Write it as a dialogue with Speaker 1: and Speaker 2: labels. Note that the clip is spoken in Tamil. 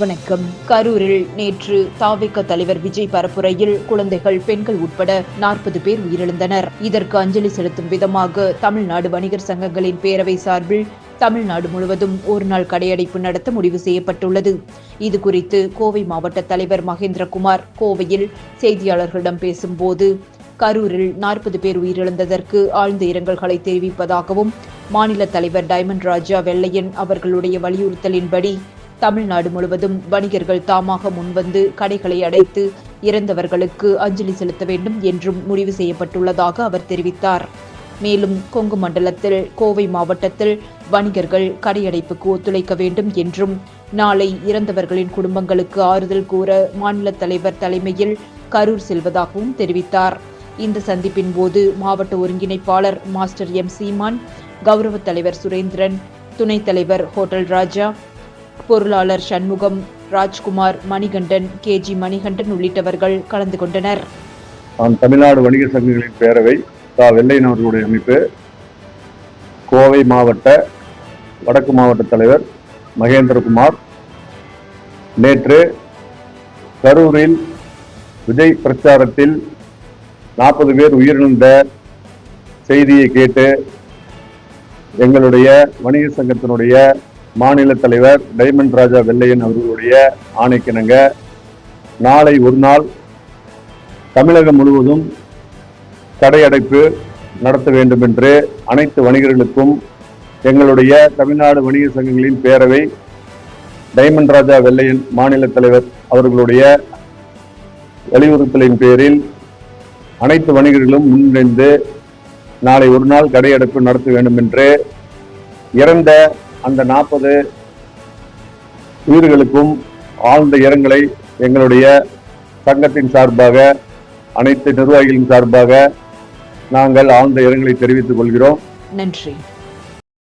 Speaker 1: வணக்கம். கரூரில் நேற்று தாவிக தலைவர் விஜய் பரப்புரையில் குழந்தைகள் பெண்கள் உட்பட நாற்பது பேர் உயிரிழந்தனர். இதற்கு அஞ்சலி செலுத்தும் விதமாக தமிழ்நாடு வணிகர் சங்கங்களின் பேரவை சார்பில் தமிழ்நாடு முழுவதும் ஒரு நாள் கடையடைப்பு நடத்த முடிவு செய்யப்பட்டுள்ளது. இது குறித்து கோவை மாவட்ட தலைவர் மகேந்திரகுமார் கோவையில் செய்தியாளர்களிடம் பேசும்போது கரூரில் நாற்பது பேர் உயிரிழந்ததற்கு ஆழ்ந்த இரங்கல்களை தெரிவிப்பதாகவும் மாநில தலைவர் டைமண்ட் ராஜா வெள்ளையன் அவர்களுடைய வலியுறுத்தலின்படி தமிழ்நாடு முழுவதும் வணிகர்கள் தாமாக முன்வந்து கடைகளை அடைத்து இறந்தவர்களுக்கு அஞ்சலி செலுத்த வேண்டும் என்றும் முடிவு செய்யப்பட்டுள்ளதாக அவர் தெரிவித்தார். மேலும் கொங்கு மண்டலத்தில் கோவை மாவட்டத்தில் வணிகர்கள் கடையடைப்புக்கு ஒத்துழைக்க வேண்டும் என்றும் நாளை இறந்தவர்களின் குடும்பங்களுக்கு ஆறுதல் கூற மாநில தலைவர் தலைமையில் கரூர் செல்வதாகவும் தெரிவித்தார். இந்த சந்திப்பின் போது மாவட்ட ஒருங்கிணைப்பாளர் மாஸ்டர் எம் சீமான் கௌரவ தலைவர் சுரேந்திரன் துணைத் தலைவர் ஹோட்டல் ராஜா பொருளாளர் சண்முகம் ராஜ்குமார் மணிகண்டன் கே. ஜி. மணிகண்டன் உள்ளிட்டவர்கள் கலந்து கொண்டனர்.
Speaker 2: நான் தமிழ்நாடு வணிகர் சங்கங்களின் பேரவை தா வெள்ளையன் அவர்களுடைய அமைப்பு கோவை மாவட்ட வடக்கு மாவட்ட தலைவர் மகேந்திரகுமார் நேற்று கரூரில் விஜய் பிரச்சாரத்தில் நாற்பது பேர் உயிரிழந்த செய்தியை கேட்டு எங்களுடைய வணிகர் சங்கத்தினுடைய மாநில தலைவர் டைமண்ட் ராஜா வெள்ளையன் அவர்களுடைய ஆணைக்கிணங்க. நாளை ஒரு நாள் தமிழகம் முழுவதும் கடையடைப்பு நடத்த வேண்டும் என்று அனைத்து வணிகர்களுக்கும் எங்களுடைய தமிழ்நாடு வணிக சங்கங்களின் பேரவை டைமண்ட் ராஜா வெள்ளையன் மாநில தலைவர் அவர்களுடைய வலியுறுத்தலின் பேரில் அனைத்து வணிகர்களும் முன்னிருந்து நாளை ஒரு நாள் கடையடைப்பு நடத்த வேண்டும் என்று இறந்த அந்த நாற்பது உயிர்களுக்கும் ஆழ்ந்த இரங்கலை எங்களுடைய சங்கத்தின் சார்பாக அனைத்து நிர்வாகிகளின் சார்பாக நாங்கள் ஆழ்ந்த இரங்கலை தெரிவித்துக் கொள்கிறோம்.
Speaker 1: நன்றி.